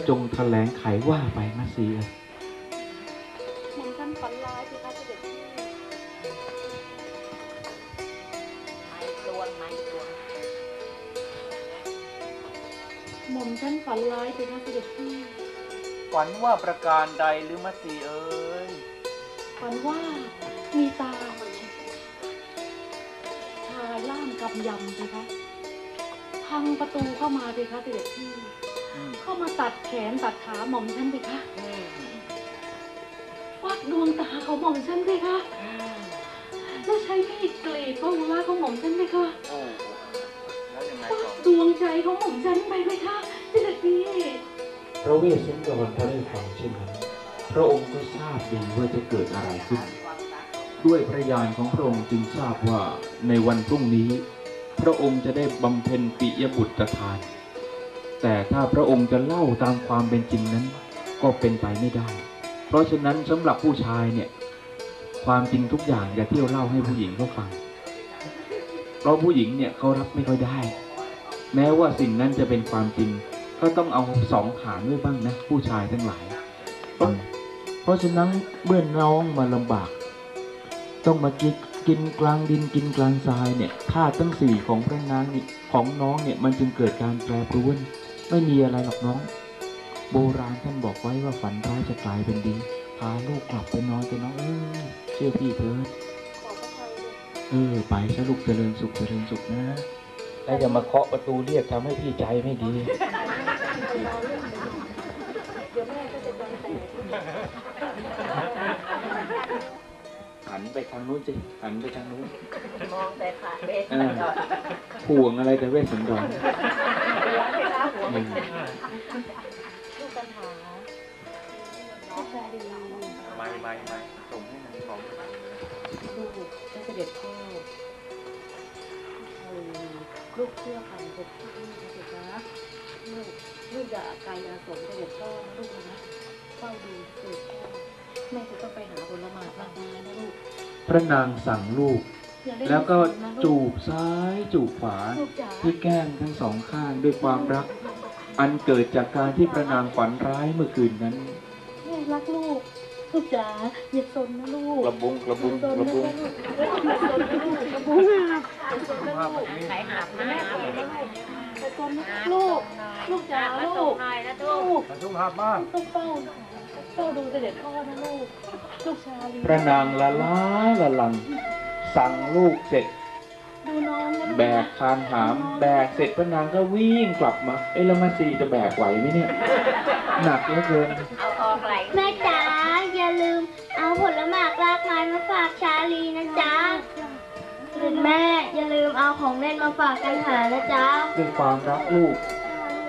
จงแถลงไขว่าไปมาสีเอ๋ยหม่อมท่านฝันร้ายสิคะเสด็จพี่ไม่ตวงไม่ตวงหม่อมท่านฝันร้ายสิคะเสด็จพี่ฝันว่าประการใดหรือมัสีเอ้ยฝันว่ามีตาชายล่างกำยำสิคะพังประตูเข้ามาสิคะเสด็จพี่อืมเข้ามา ตัดแขนตัดขาหม่อมท่านสิคะอืมวัดดวงตาของหม่อมท่านสิคะอืมแล้วใช้มีดกรีดพระหัวของหม่อมท่านสิคะโอ้โหแล้วยังไงวัต่อดดวงใจของหม่อมท่านไปไหมคะเสด็จพี่พระเวสสันดรพระได้ฟังเช่นนั้นพระองค์ก็ทราบดีว่าจะเกิดอะไรขึ้น ด้วยพระญาณของพระองค์จึงทราบว่าในวันพรุ่งนี้ พระองค์จะได้บำเพ็ญปิยบุตรทาน แต่ถ้าพระองค์จะเล่าตามความเป็นจริงนั้น ก็เป็นไปไม่ได้ เพราะฉะนั้นสำหรับผู้ชายเนี่ย ความจริงทุกอย่างอย่าเที่ยวเล่าให้ผู้หญิงเขาฟัง เพราะผู้หญิงเนี่ยเขารับไม่ค่อยได้ แม้ว่าสิ่งนั้นจะเป็นความจริง ก็ต้องเอาสองขานไว้บ้างนะ ผู้ชายทั้งหลาย เพราะฉะนั้นเมื่อน้องมาลำบาก ต้องมากินกินกลางดินกินกลางทรายเนี่ยธาตุทั้งสี่ของพระนางนี่ของน้องเนี่ยมันจึงเกิดการแปรปรวน ไม่มีอะไรหรอกน้อง โบราณท่านบอกไว้ว่าฝันร้ายจะกลายเป็นดี พาลูกกลับไปนอนไปน้องเออเชื่อพี่เถิดขอพระทัยเลยเออ ไปซะลูกเจริญสุขเจริญสุขนะ แล้วอย่ามาเคาะประตูเรียกทำให้พี่ใจไม่ดีเดี๋ยวแม่ก็จะโดนแตกหันไปทางนู้นสิหันไปทางนู้น มองแต่ขาเบสเออก่อนห่วงอะไรแต่เวสสันดร มันลูกปัญหาลูกชายดีไม่ไม่ไม่ส่งให้นางของลูกเจ้าเสด็จพ่อลูกเชื่อคำเด็จพี่นะเด็จนะลูกลูกอย่ากายอาสมเสด็จพ่อลูกนะเฝ้าดูเสด็จพ่อแม่จะต้องไปหาผลไม้มากมายนะลูกพระนางสั่งลูก แล้วก็จูบซ้ายจูบขวาที่แก้มทั้งสองข้างด้วยความรัก อันเกิดจากการที่พระนางฝันร้ายเมื่อคืนนั้น แม่รักลูกลูกจ๋าอย่าสนนะลูกกระบุงกระบุงสนกระนะบุงลูกอย่าสนนะลูกกระบุงอย่าสนนะลูกใครหาบมาหาบอย่าสนนะลูก ลูกจ๋ามาลูส่งกหน่อยนะทุลูกกสุภาพมากต้องเฝ้าเฝ้าดูเสด็จพ่อนะลูก ลูกชาลีพระนางละล้าละลัง สั่งลูกเสร็จดูน้องนะลูก แบกคานหาม แบกเสร็จพระนางก็วิ่งกลับมา เอ้ยแล้วมาซีจะแบกไหวไหมเนี่ย หนักเหลือเกิน เอาออกไหลแม่จ๋าอย่าลืม เอาผลหมากรากไม้มาฝากชาลีนะจ๊ะคุณแม่อย่าลืมเอาของเล่นมาฝากกันหานะจ๊ะด้วยความรักลูก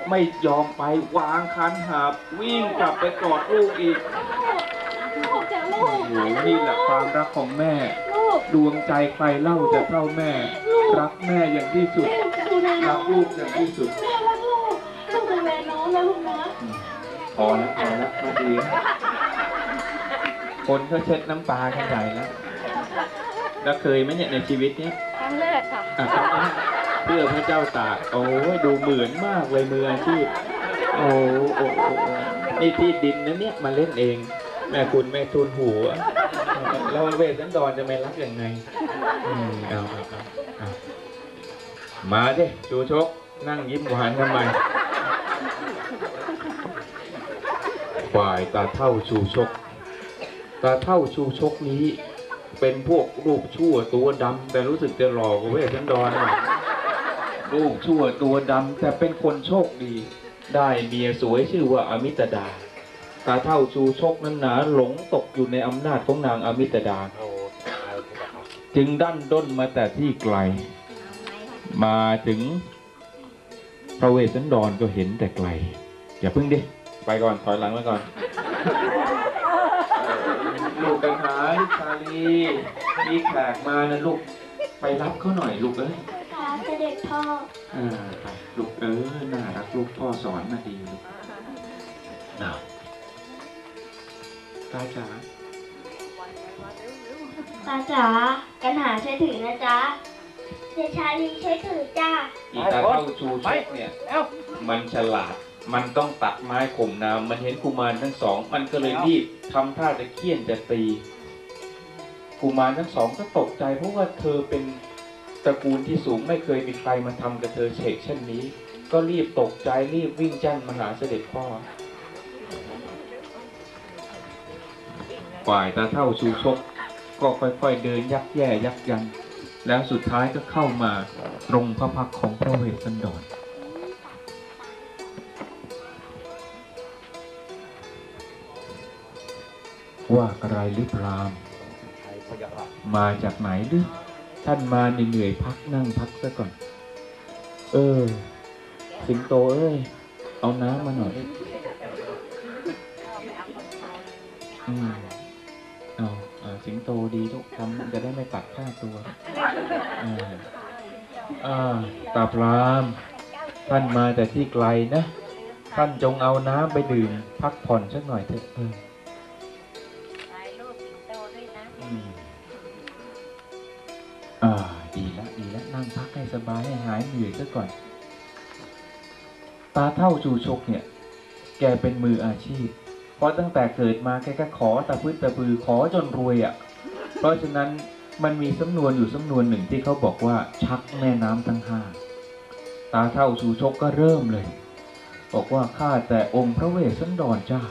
ไม่ยอมไปวางคันหาบวิ่งกลับไปกอดลูกอีกลูกจ๋าลูโอ้กโหนี่แหละความรักของแม่ ลูกดวงใจใครเล่าจะเท่าแม่ รักแม่อย่างที่สุดดูแลน้รัอกงลูกอย่างที่สุด แม่รักลูกต้องดูแลน้องนะลูกนะพอแล้วพอแล้วมาดีคนก็เช็ดน้ำตากันใหญ่แล้ว แล้วเคยไหมเนี่ยในชีวิตเนี้ยครั้งแรกค่ะอะครับเพื่อพระเจ้าตาก โอ้ยดูเหมือนมากเลยมืออาชีพโอ้โอ้โอ้โอ้นี่ที่ดินนะเนี่ยมาเล่นเอง แม่คุณแม่ทุนหัวแล้วเวทสันดรจะไม่รักยังไง อืมเอาเอาเอาเอา มาดิชูชก นั่งยิ้มหวานทำไมฝ่ายตาเท่าชูชก ตาเท่าชูชกนี้ เป็นพวกรูปชั่วตัวดำแต่รู้สึกจะหล่อกว่าเวทันดรหน่อยรูปชั่วตัวดำแต่เป็นคนโชคดี ได้เมียสวยชื่อว่าอมิตดา ตาเท่าชูชกนั้นหนาหลงตกอยู่ในอำนาจของนางอมิตดา จึงดั้นด้นมาแต่ที่ไกล มาถึงพระเวสสันดรก็เห็นแต่ไกล อย่าพึ่งดิ ไปก่อน ถอยหลังมาก่อนลูกไปหาลูกชาลีมีแขกมานะลูก ไปรับเขาหน่อยลูกเอ้ยค่ะเสด็จพ่อเออไปลูกเออน่ารักลูกพ่อสอนมาดีลูกน่าตาจ๋าตาจ๋ากันหาช่วยถือนะจ๊ะเดี๋ยวชาลีช่วยถือจ้าอีตาเท่าชูชกเนี่ย เอ้ามันฉลาด มันต้องตัดไม้ข่มน้ำมันเห็นกุมารทั้งสอง มันก็เลยรีบทำท่าจะเคี่ยนจะตีกุมารทั้งสองก็ตกใจเพราะว่าเธอเป็นตระกูลที่สูงไม่เคยมีใครมาทำกับเธอเฉกเช่นนี้ ก็รีบตกใจรีบวิ่งจ้นมาหาเสด็จพ่อฝ่ายตาเท่าชูชกก็ค่อยๆเดินยักแย่ยักยัน แล้วสุดท้ายก็เข้ามาตรงพระพักของพระเวสสันดรว่าอะไรหรือพรามใครพยามาจากไหนหรือท่านมาเหนื่อยพักนั่งพักซะก่อน เออ สิงโตเอ้ย เอาน้ำมาหน่อย อืมเออ สิงโตดีทุกทำมันจะได้ไม่ตัดค่าตัวตาพรามท่านมาแต่ที่ไกลนะ ท่านจงเอาน้ำไปดื่ม พักผ่อนสักหน่อยเถอะออถ่ายรูปสิงโตด้วยนะอือ่าดีละดีละนั่งพักให้สบายให้หายเหนื่อยซะก่อน ตาเท่าจูชกเนี่ย แกเป็นมืออาชีพ เพราะตั้งแต่เกิดมาแกก็ขอตะพื้นตะพือขอจนรวยอะ่ะ เพราะฉะนั้นมันมีสำนวนอยู่สำนวนหนึ่งที่เขาบอกว่าชักแม่น้ำทั้งห้าตาเท่าชูชกก็เริ่มเลย บอกว่าข้าแต่องค์พระเวสสันดรเจ้า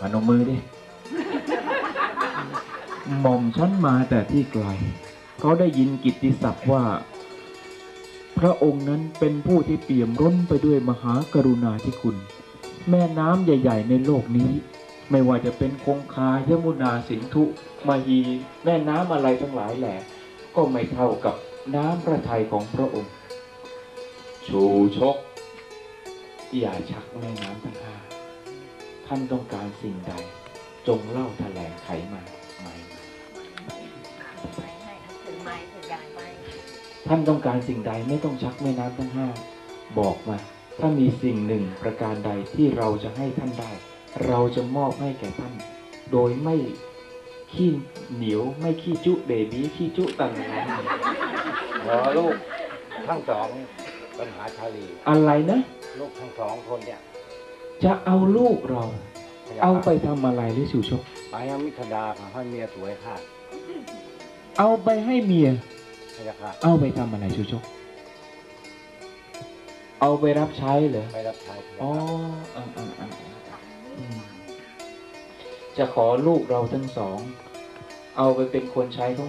พนมมือดิหม่อมฉันมาแต่ที่ไกล เขาได้ยินกิตติศัพท์ว่า พระองค์นั้นเป็นผู้ที่เปี่ยมร้นไปด้วยมหากรุณาธิคุณ แม่น้ำใหญ่ ๆ ในโลกนี้ ไม่ว่าจะเป็นคงคายมุนาสินธุมาฮี แม่น้ำอะไรทั้งหลายแหละก็ไม่เท่ากับน้ำพระทัยของพระองค์ ชูชก อย่าชักแม่น้ำทั้งห้าท่านต้องการสิ่งใด จงเล่าแถลงไขมาไหมไม่ให้ถึงไม้ถึงอยากไปท่านต้องการสิ่งใดไม่ต้องชักแม่น้ำทั้งห้าบอกมา ถ้ามีสิ่งหนึ่งประการใดที่เราจะให้ท่านได้ เราจะมอบให้แก่ท่าน โดยไม่ขี้เหนียวไม่ขี้จุเบบีขี้จุตันนั้นขอลูกทั้งสองปัญหาชาลี อะไรนะ ลูกทั้งสองคนเนี่ย จะเอาลูกเราพยาเอาไปค่ะทำอะไรหรือสู่ชกไปยังมิถดาค่ะให้เมียสวยค่ะ เอาไปให้เมียพยาค่ะเอาไปทำอะไรชูชก เอาไปรับใช้เหรอไปรับใช้พยาอ๋อค่ะอ่าอ่าอ่าอืมจะขอลูกเราทั้งสอง เอาไปเป็นคนใช้ของ